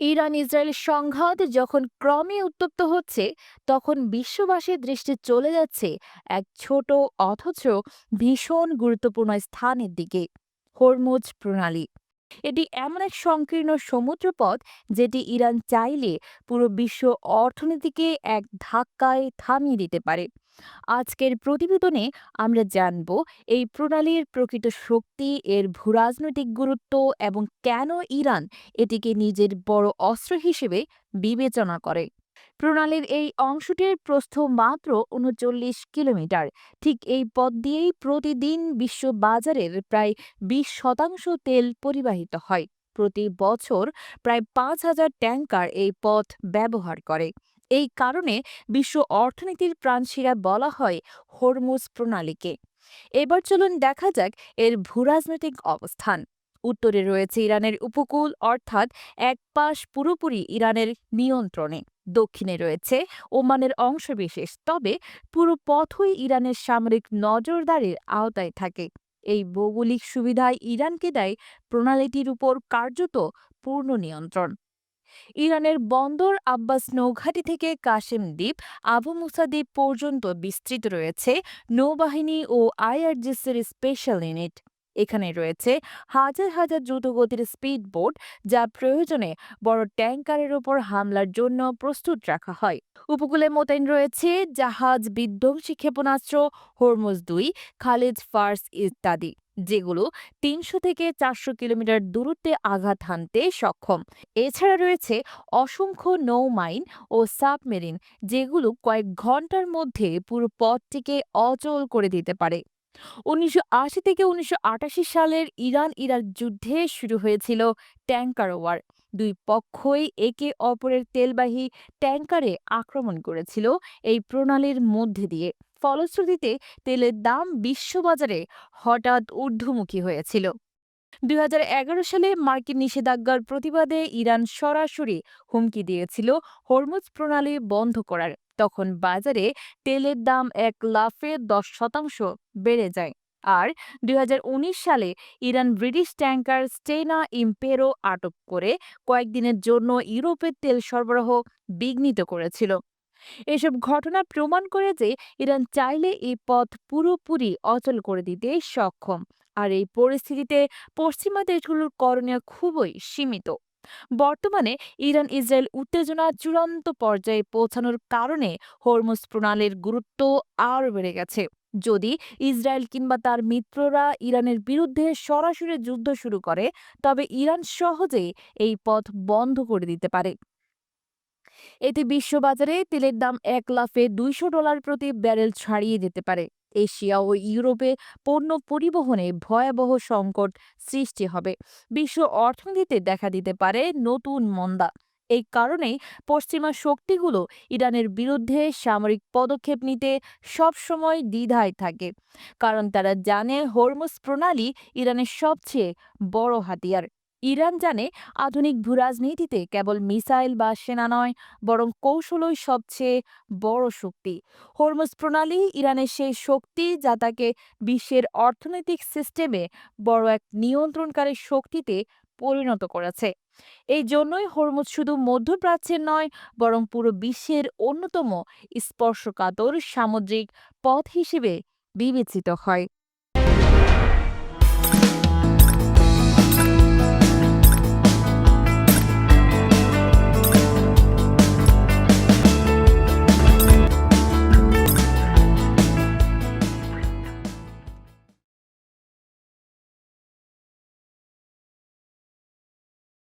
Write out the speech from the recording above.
Iran Israel সংঘাত যখন ক্রমে উত্তপ্ত হচ্ছে, তখন বিশ্ববাসীর দৃষ্টি চলে যাচ্ছে এক ছোট অথচ ভীষণ গুরুত্বপূর্ণ স্থানের দিকে, হরমুজ প্রণালী। এটি এমন এক সংকীর্ণ সমুদ্রপথ যেটি ইরান চাইলে পুরো বিশ্ব অর্থনীতিকে এক ধাক্কায় থামিয়ে দিতে পারে। আজকের প্রতিবেদনে আমরা জানব এই প্রণালীর প্রকৃত শক্তি, এর ভূরাজনৈতিক গুরুত্ব এবং কেন ইরান এটিকে নিজের বড় অস্ত্র হিসেবে বিবেচনা করে। প্রণালীর এই অংশটির প্রস্থ মাত্র উনচল্লিশ কিলোমিটার। ঠিক এই পথ দিয়েই প্রতিদিন বিশ্ব বাজারের প্রায় বিশ শতাংশ তেল পরিবাহিত হয়। প্রতি বছর প্রায় পাঁচ হাজার ট্যাঙ্কার এই পথ ব্যবহার করে। এই কারণে বিশ্ব অর্থনীতির প্রাণশিরা বলা হয় হরমুজ প্রণালীকে। এবার চলুন দেখা যাক এর ভূরাজনৈতিক অবস্থান। উত্তরে রয়েছে ইরানের উপকূল, অর্থাৎ এক পাশ পুরোপুরি ইরানের নিয়ন্ত্রণে। দক্ষিণে রয়েছে ওমানের অংশবিশেষ, তবে পুরো পথই ইরানের সামরিক নজরদারির আওতায় থাকে। এই ভৌগোলিক সুবিধায় ইরানকে দেয় প্রণালীটির উপর কার্যত পূর্ণ নিয়ন্ত্রণ। ইরানের বন্দর আব্বাস নৌঘাটি থেকে কাশেম দ্বীপ আবু মুসা দ্বীপ পর্যন্ত বিস্তৃত রয়েছে নৌবাহিনী ও আইআরজিসির স্পেশাল ইউনিট। এখানে রয়েছে হাজার হাজার দ্রুতগতির স্পিড বোট যা প্রয়োজনে বড় ট্যাঙ্কারের ওপর হামলার জন্য প্রস্তুত রাখা হয়। উপকূলে মোতায়েন রয়েছে জাহাজ, বিধ্বংসী ক্ষেপণাস্ত্র, হরমুজ দুই, খালিজ, ফার্স ইত্যাদি। যেগুলো তিনশো থেকে চারশো কিলোমিটার দূরত্বে আঘাত হানতে সক্ষম। এছাড়া রয়েছে অসংখ্য নৌ মাইন ও সাবমেরিন, যেগুলো কয়েক ঘণ্টার মধ্যে পুরো পথটিকে অচল করে দিতে পারে। উনিশশো আশি থেকে উনিশশো আটাশি সালের ইরান ইরাক যুদ্ধে শুরু হয়েছিল ট্যাঙ্কার ওয়ার। দুই পক্ষই একে অপরের তেলবাহী ট্যাঙ্কারে আক্রমণ করেছিল এই প্রণালীর মধ্যে দিয়ে। ফলশ্রুতিতে তেলের দাম বিশ্ববাজারে হঠাৎ ঊর্ধ্বমুখী হয়েছিল। দুই হাজার এগারো সালে মার্কিন নিষেধাজ্ঞার প্রতিবাদে ইরান সরাসরি হুমকি দিয়েছিল হরমুজ প্রণালী বন্ধ করার। তখন বাজারে তেলের দাম এক লাফে দশ শতাংশ বেড়ে যায়। আর দুই হাজার উনিশ সালে Iran British tanker Stena Impero আটক করে কয়েকদিনের জন্য ইউরোপের তেল সরবরাহ বিঘ্নিত করেছিল। এসব ঘটনা প্রমাণ করে যে ইরান চাইলে এই পথ পুরোপুরি অচল করে দিতে সক্ষম। আর এই পরিস্থিতিতে পশ্চিমা দেশগুলোর করণীয় খুবই সীমিত। বর্তমানে ইরান ইসরায়েল উত্তেজনা চূড়ান্ত পর্যায়ে পৌঁছানোর কারণে হরমুজ প্রণালীর গুরুত্ব আরও বেড়ে গেছে। যদি ইসরায়েল কিংবা তার মিত্ররা ইরানের বিরুদ্ধে সরাসরি যুদ্ধ শুরু করে, তবে ইরান সহজেই এই পথ বন্ধ করে দিতে পারে। এতে বিশ্ববাজারে তেলের দাম এক লাফে দুইশো ডলার প্রতি ব্যারেল ছাড়িয়ে যেতে পারে। এশিয়া ও ইউরোপে পণ্য পরিবহনে ভয়াবহ সংকট সৃষ্টি হবে। বিশ্ব অর্থনীতিতে দেখা দিতে পারে নতুন মন্দা। এই কারণেই পশ্চিমা শক্তিগুলো ইরানের বিরুদ্ধে সামরিক পদক্ষেপ নিতে সবসময় দ্বিধায় থাকে। কারণ তারা জানে হরমুজ প্রণালী ইরানের সবচেয়ে বড় হাতিয়ার। ইরান জানে আধুনিক ভূরাজনীতিতে কেবল মিসাইল বা সেনা নয়, বরং কৌশলই সবচেয়ে বড় শক্তি। হরমুজ প্রণালী ইরানের সেই শক্তি যা তাকে বিশ্বের অর্থনৈতিক সিস্টেমে বড় এক নিয়ন্ত্রণকারী শক্তিতে পরিণত করেছে। এই জন্যই হরমুজ শুধু মধ্যপ্রাচ্যের নয়, বরং পুরো বিশ্বের অন্যতম স্পর্শকাতর সামুদ্রিক পথ হিসেবে বিবেচিত হয়।